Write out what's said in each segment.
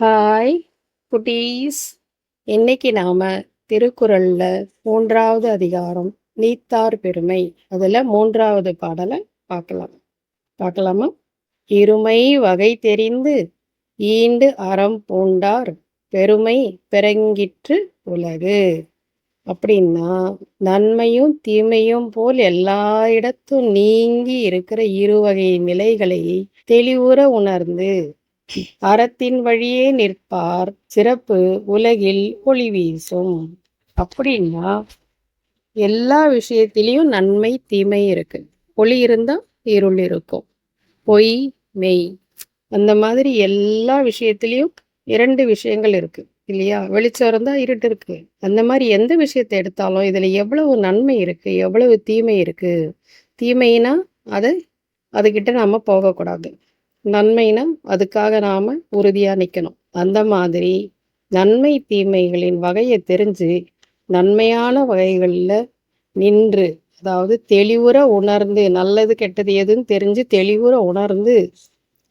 Hi குட்டீஸ். இன்னைக்கு நாம திருக்குறள்ல மூன்றாவது அதிகாரம் நீத்தார் பெருமை. அதுல மூன்றாவது பாடலை பார்க்கலாம். பார்க்கலாமா? இருமை வகை தெரிந்து ஈண்டு அறம் பூண்டார் பெருமை பிறங்கிற்று உலகு. அப்படின்னா நன்மையும் தீமையும் போல் எல்லா இடத்தும் நீங்கி இருக்கிற இருவகை நிலைகளை தெளிவுற உணர்ந்து அறத்தின் வழியே நிற்பார் சிறப்பு உலகில் ஒளி வீசும். அப்படின்னா எல்லா விஷயத்திலையும் நன்மை தீமை இருக்கு. ஒளி இருந்தா இருள் இருக்கும். பொய் மெய். அந்த மாதிரி எல்லா விஷயத்திலையும் இரண்டு விஷயங்கள் இருக்கு இல்லையா? வெளிச்சம் இருந்தா இருட்டு இருக்கு. அந்த மாதிரி எந்த விஷயத்தை எடுத்தாலும் இதுல எவ்வளவு நன்மை இருக்கு எவ்வளவு தீமை இருக்கு? தீமைனா அது அதுகிட்ட நாம போகக்கூடாது. நன்மைனா அதுக்காக நாம் உறுதியாக நிற்கணும் அந்த மாதிரி நன்மை தீமைகளின் வகையை தெரிஞ்சு நன்மையான வகைகளில் நின்று அதாவது தெளிவுற உணர்ந்து நல்லது கெட்டது எதுன்னு தெரிஞ்சு தெளிவுற உணர்ந்து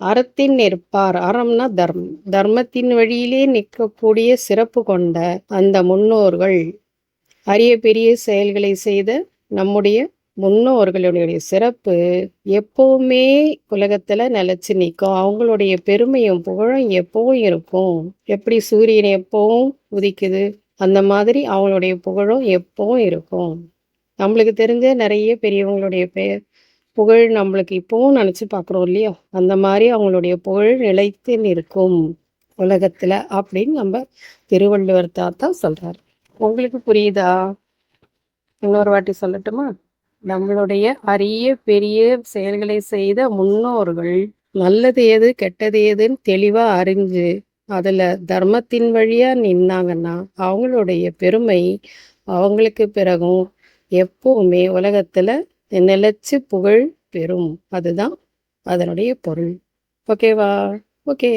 அறத்தின் நிற்பார் அறம்னா தர்மம். தர்மத்தின் வழியிலே நிற்கக்கூடிய சிறப்பு கொண்ட அந்த முன்னோர்கள் அரிய பெரிய செயல்களை செய்த நம்முடைய முன்னோர்களுடைய சிறப்பு எப்பவுமே உலகத்துல நிலைச்சு நிற்கும் அவங்களுடைய பெருமையும் புகழும் எப்பவும் இருக்கும் எப்படி சூரியன் எப்பவும் உதிக்குது? அந்த மாதிரி அவங்களுடைய புகழும் எப்பவும் இருக்கும். நம்மளுக்கு தெரிஞ்ச நிறைய பெரியவங்களுடைய பெயர் புகழ் நம்மளுக்கு இப்பவும் நினைச்சு பார்க்குறோம் இல்லையா? அந்த மாதிரி அவங்களுடைய புகழ் நிலைத்து நிற்கும் உலகத்துல அப்படின்னு நம்ம திருவள்ளுவர் தாத்தா சொல்றாரு. உங்களுக்கு புரியுதா? இன்னொரு வாட்டி சொல்லட்டுமா? நம்மளுடைய அரிய பெரிய செயல்களை செய்த முன்னோர்கள் நல்லது எது கெட்டது எதுன்னு தெளிவா அறிஞ்சு அதுல தர்மத்தின் வழியா நின்னாங்கன்னா அவங்களுடைய பெருமை அவங்களுக்கு பிறகும் எப்பவுமே உலகத்துல நிலைச்சு புகழ் பெறும். அதுதான் அதனுடைய பொருள். ஓகேவா? ஓகே.